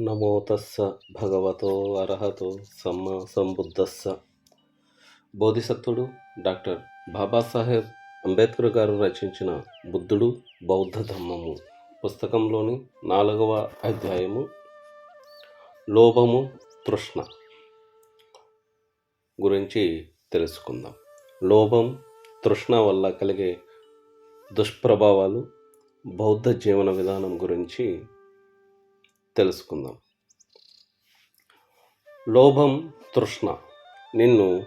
నమో తస్స భగవతో అర్హతో సమ్మ సంబుద్ధస్స. బోధిసత్వుడు డాక్టర్ బాబాసాహెబ్ అంబేద్కర్ గారు రచించిన బుద్ధుడు బౌద్ధ ధమ్మము పుస్తకంలోని నాలుగవ అధ్యాయము లోభము తృష్ణ గురించి తెలుసుకుందాం. లోభం తృష్ణ వల్ల కలిగే దుష్ప్రభావాలు బౌద్ధ జీవన విధానం గురించి తెలుసుకుందాం. లోభం తృష్ణ. నిన్ను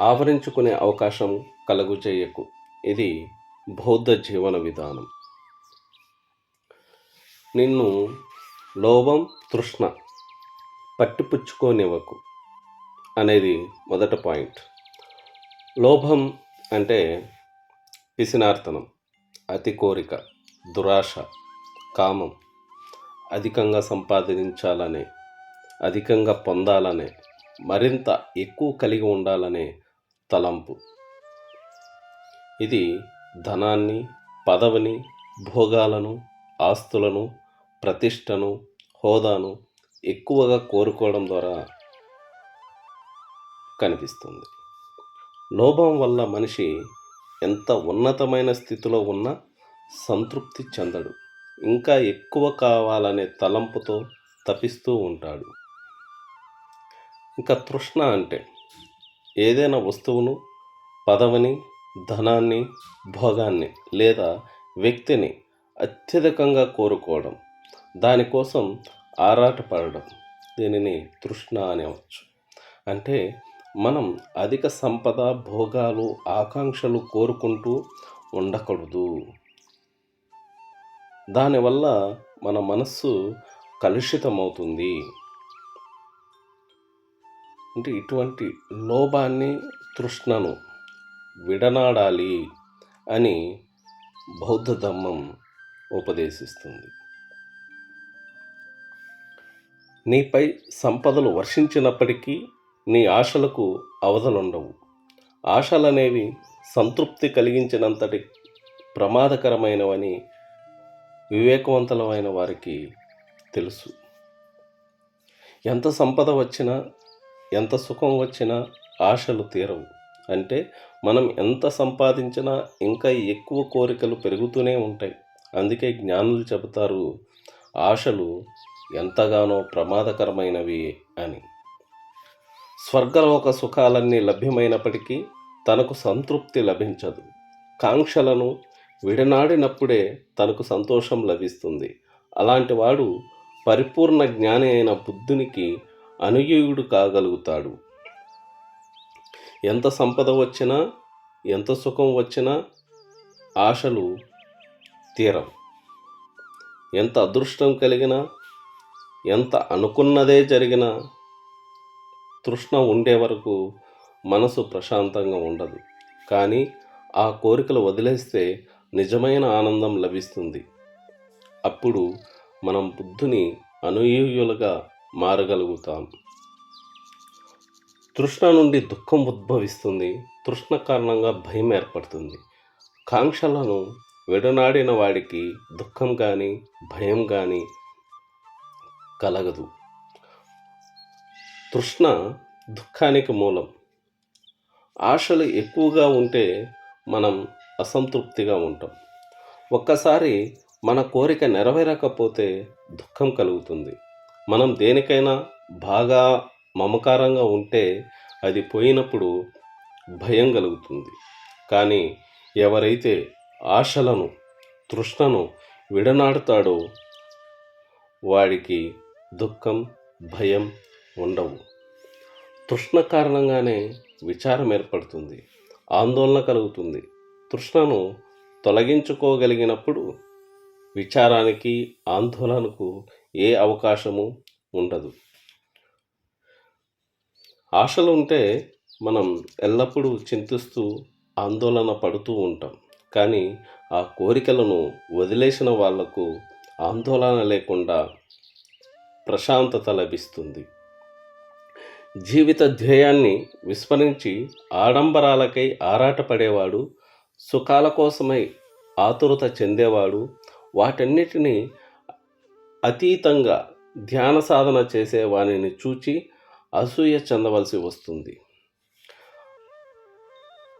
ఆవరించుకునే అవకాశం కలుగు చేయకు. ఇది బౌద్ధ జీవన విధానం. నిన్ను లోభం తృష్ణ పట్టిపుచ్చుకోనివ్వకు అనేది మొదటి పాయింట్. లోభం అంటే పిసినార్తనం అతి కోరిక దురాశ కామం. అధికంగా సంపాదించాలనే అధికంగా పొందాలనే మరింత ఎక్కువ కలిగి ఉండాలనే తలంపు. ఇది ధనాన్ని పదవిని భోగాలను ఆస్తులను ప్రతిష్టను హోదాను ఎక్కువగా కోరుకోవడం ద్వారా కనిపిస్తుంది. లోభం వల్ల మనిషి ఎంత ఉన్నతమైన స్థితిలో ఉన్నా సంతృప్తి చెందడు. ఇంకా ఎక్కువ కావాలనే తలంపుతో తపిస్తూ ఉంటాడు. ఇంకా తృష్ణ అంటే ఏదైనా వస్తువును పదవిని ధనాన్ని భోగాన్ని లేదా వ్యక్తిని అత్యధికంగా కోరుకోవడం దానికోసం ఆరాటపడడం దీనిని తృష్ణ అనేవచ్చు. అంటే మనం అధిక సంపద భోగాలు ఆకాంక్షలు కోరుకుంటూ ఉండకూడదు. దానివల్ల మన మనస్సు కలుషితమవుతుంది. అంటే ఇటువంటి లోభాన్ని తృష్ణను విడనాడాలి అని బౌద్ధ ధర్మం ఉపదేశిస్తుంది. నీపై సంపదలు వర్షించినప్పటికీ నీ ఆశలకు అవధలుండవు. ఆశలనేవి సంతృప్తి కలిగించినంతటి ప్రమాదకరమైనవని వివేకవంతులమైన వారికి తెలుసు. ఎంత సంపద వచ్చినా ఎంత సుఖం వచ్చినా ఆశలు తీరవు. అంటే మనం ఎంత సంపాదించినా ఇంకా ఎక్కువ కోరికలు పెరుగుతూనే ఉంటాయి. అందుకే జ్ఞానులు చెబుతారు ఆశలు ఎంతగానో ప్రమాదకరమైనవి అని. స్వర్గలోక సుఖాలన్నీ లభ్యమైనప్పటికీ తనకు సంతృప్తి లభించదు. కాంక్షలను విడనాడినప్పుడే తనకు సంతోషం లభిస్తుంది. అలాంటి వాడు పరిపూర్ణ జ్ఞాని అయిన బుద్ధునికి అనుయూయుడు కాగలుగుతాడు. ఎంత సంపద వచ్చినా ఎంత సుఖం వచ్చినా ఆశలు తీరం ఎంత అదృష్టం కలిగినా ఎంత అనుకున్నదే జరిగినా తృష్ణ ఉండే వరకు మనసు ప్రశాంతంగా ఉండదు. కానీ ఆ కోరికలు వదిలేస్తే నిజమైన ఆనందం లభిస్తుంది. అప్పుడు మనం బుద్ధుని అనుయూయులుగా మారగలుగుతాం. తృష్ణ నుండి దుఃఖం ఉద్భవిస్తుంది. తృష్ణ కారణంగా భయం ఏర్పడుతుంది. కాంక్షలను విడనాడిన వాడికి దుఃఖం కానీ భయం కానీ కలగదు. తృష్ణ దుఃఖానికి మూలం. ఆశలు ఎక్కువగా ఉంటే మనం అసంతృప్తిగా ఉంటాం. ఒక్కసారి మన కోరిక నెరవేరకపోతే దుఃఖం కలుగుతుంది. మనం దేనికైనా బాగా మమకారంగా ఉంటే అది పోయినప్పుడు భయం కలుగుతుంది. కానీ ఎవరైతే ఆశలను తృష్ణను విడనాడుతాడో వాడికి దుఃఖం భయం ఉండవు. తృష్ణ కారణంగానే విచారం ఏర్పడుతుంది. ఆందోళన కలుగుతుంది. తృష్ణను తొలగించుకోగలిగినప్పుడు విచారానికి ఆందోళనకు ఏ అవకాశము ఉండదు. ఆశలు ఉంటే మనం ఎల్లప్పుడూ చింతిస్తూ ఆందోళన పడుతూ ఉంటాం. కానీ ఆ కోరికలను వదిలేసిన వాళ్ళకు ఆందోళన లేకుండా ప్రశాంతత లభిస్తుంది. జీవిత ధ్యేయాన్ని విస్మరించి ఆడంబరాలకై ఆరాటపడేవాడు సుఖాల కోసమై ఆతురత చెందేవాడు వాటన్నిటినీ అతీతంగా ధ్యాన సాధన చేసే వారిని చూచి అసూయ చెందవలసి వస్తుంది.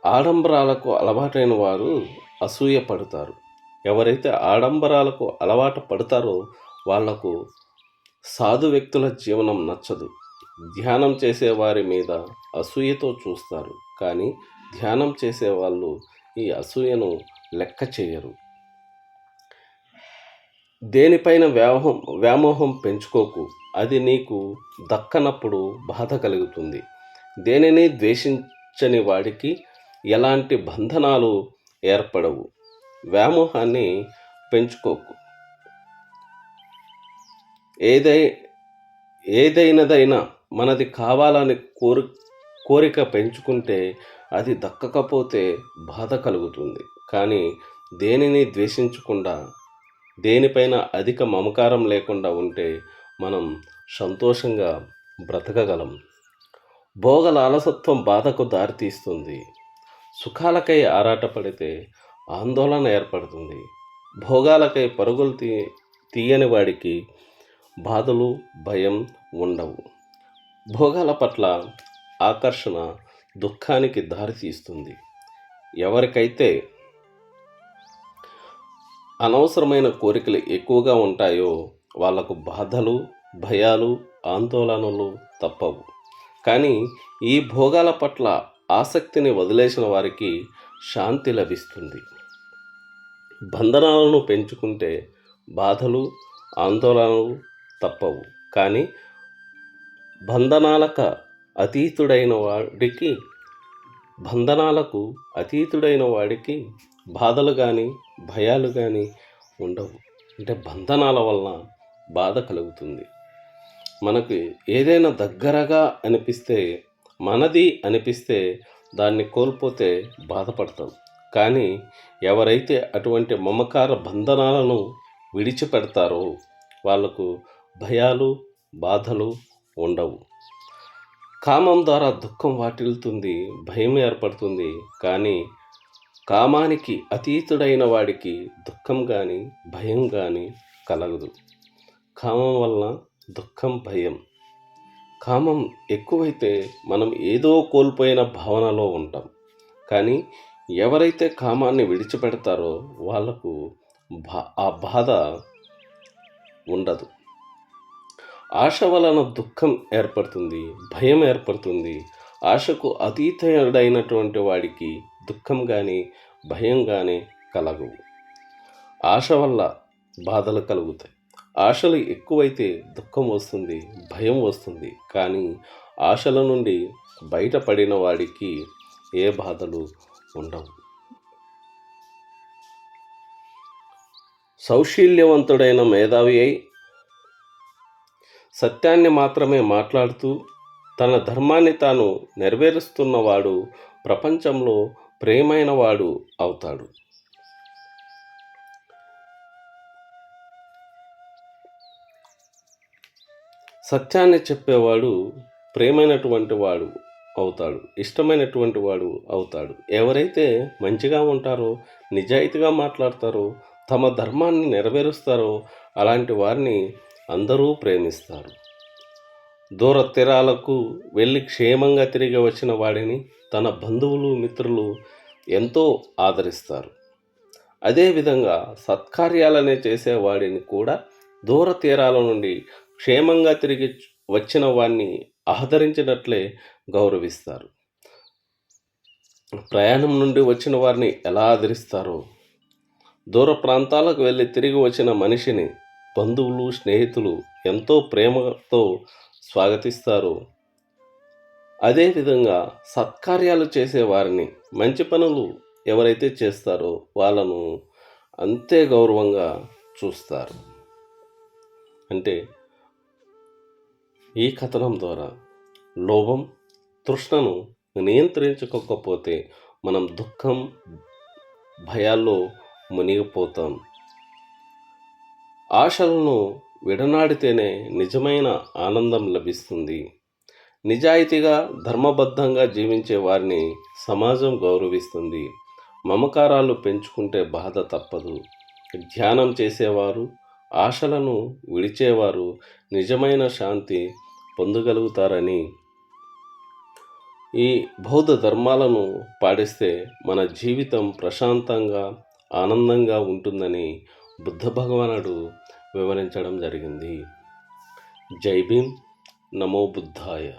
ఆడంబరాలకు అలవాటైన వారు అసూయ పడతారు. ఎవరైతే ఆడంబరాలకు అలవాటు పడతారో వాళ్ళకు సాధు వ్యక్తుల జీవనం నచ్చదు. ధ్యానం చేసే వారి మీద అసూయతో చూస్తారు. కానీ ధ్యానం చేసే వాళ్ళు ఈ అసూయను లెక్క చేయరు. దేనిపైన వ్యామోహం వ్యామోహం పెంచుకోకు అది నీకు దక్కనప్పుడు బాధ కలుగుతుంది. దేనిని ద్వేషించని వాడికి ఎలాంటి బంధనాలు ఏర్పడవు. వ్యామోహాన్ని పెంచుకోకు. ఏదై ఏదైనదైనా మనది కావాలని కోరి కోరిక పెంచుకుంటే అది దక్కకపోతే బాధ కలుగుతుంది. కానీ దేనిని ద్వేషించకుండా దేనిపైన అధిక మమకారం లేకుండా ఉంటే మనం సంతోషంగా బ్రతకగలం. భోగల అలసత్వం బాధకు దారితీస్తుంది. సుఖాలకై ఆరాటపడితే ఆందోళన ఏర్పడుతుంది. భోగాలకై పరుగులు తీ తీయని వాడికి బాధలు భయం ఉండవు. భోగాల పట్ల ఆకర్షణ దుఃఖానికి దారితీస్తుంది ఎవరికైతే అనవసరమైన కోరికలు ఎక్కువగా ఉంటాయో వాళ్ళకు బాధలు భయాలు ఆందోళనలు తప్పవు. కానీ ఈ భోగాల పట్ల ఆసక్తిని వదిలేసిన వారికి శాంతి లభిస్తుంది. బంధనాలను పెంచుకుంటే బాధలు ఆందోళనలు తప్పవు. కానీ బంధనాలక అతీతుడైన వాడికి బంధనాలకు అతీతుడైన వాడికి బాధలు కానీ భయాలు కానీ ఉండవు. అంటే బంధనాల వలన బాధ కలుగుతుంది. మనకు ఏదైనా దగ్గరగా అనిపిస్తే మనది అనిపిస్తే దాన్ని కోల్పోతే బాధపడతాం. కానీ ఎవరైతే అటువంటి మమకార బంధనాలను విడిచిపెడతారో వాళ్ళకు భయాలు బాధలు ఉండవు. కామం ద్వారా దుఃఖం వాటిల్తుంది భయం ఏర్పడుతుంది. కానీ కామానికి అతీతుడైన వాడికి దుఃఖం కానీ భయం కానీ కలగదు. కామం వలన దుఃఖం భయం. కామం ఎక్కువైతే మనం ఏదో కోల్పోయిన భావనలో ఉంటాం. కానీ ఎవరైతే కామాన్ని విడిచిపెడతారో వాళ్ళకు బా ఆ బాధ ఉండదు. ఆశ వలన దుఃఖం ఏర్పడుతుంది భయం ఏర్పడుతుంది. ఆశకు అతీతుడైనటువంటి వాడికి దుఃఖం కానీ భయం కానీ కలగవు. ఆశ వల్ల బాధలు కలుగుతాయి. ఆశలు ఎక్కువైతే దుఃఖం వస్తుంది భయం వస్తుంది. కానీ ఆశల నుండి బయటపడిన వాడికి ఏ బాధలు ఉండవు. సౌశీల్యవంతుడైన మేధావి అయి సత్యాన్ని మాత్రమే మాట్లాడుతూ తన ధర్మాన్ని తాను నెరవేరుస్తున్నవాడు ప్రపంచంలో ప్రేమైన వాడు అవుతాడు. సత్యాన్ని చెప్పేవాడు ప్రేమైనటువంటి వాడు అవుతాడు ఇష్టమైనటువంటి వాడు అవుతాడు. ఎవరైతే మంచిగా ఉంటారో నిజాయితీగా మాట్లాడతారో తమ ధర్మాన్ని నెరవేరుస్తారో అలాంటి వారిని అందరూ ప్రేమిస్తారు. దూర తీరాలకు వెళ్ళి క్షేమంగా తిరిగి వచ్చిన వాడిని తన బంధువులు మిత్రులు ఎంతో ఆదరిస్తారు. అదేవిధంగా సత్కార్యాలనే చేసేవాడిని కూడా దూర తీరాల నుండి క్షేమంగా తిరిగి వచ్చిన వాడిని ఆదరించినట్లే గౌరవిస్తారు. ప్రయాణం నుండి వచ్చిన వారిని ఎలా ఆదరిస్తారో దూర ప్రాంతాలకు వెళ్ళి తిరిగి వచ్చిన మనిషిని బంధువులు స్నేహితులు ఎంతో ప్రేమతో స్వాగతిస్తారు. అదేవిధంగా సత్కార్యాలు చేసేవారిని మంచి పనులు ఎవరైతే చేస్తారో వాళ్ళను అంతే గౌరవంగా చూస్తారు. అంటే ఈ కథనం ద్వారా లోభం తృష్ణను నియంత్రించుకోకపోతే మనం దుఃఖం భయాల్లో మునిగిపోతాం. ఆశలను విడనాడితేనే నిజమైన ఆనందం లభిస్తుంది. నిజాయితీగా ధర్మబద్ధంగా జీవించే వారిని సమాజం గౌరవిస్తుంది. మమకారాలు పెంచుకుంటే బాధ తప్పదు. ధ్యానం చేసేవారు ఆశలను విడిచేవారు నిజమైన శాంతి పొందగలుగుతారని. ఈ బౌద్ధ ధర్మాలను పాటిస్తే మన జీవితం ప్రశాంతంగా ఆనందంగా ఉంటుందని బుద్ధ భగవానుడు వివరించడం జరిగింది. జై భీమ్. నమో బుద్ధాయ.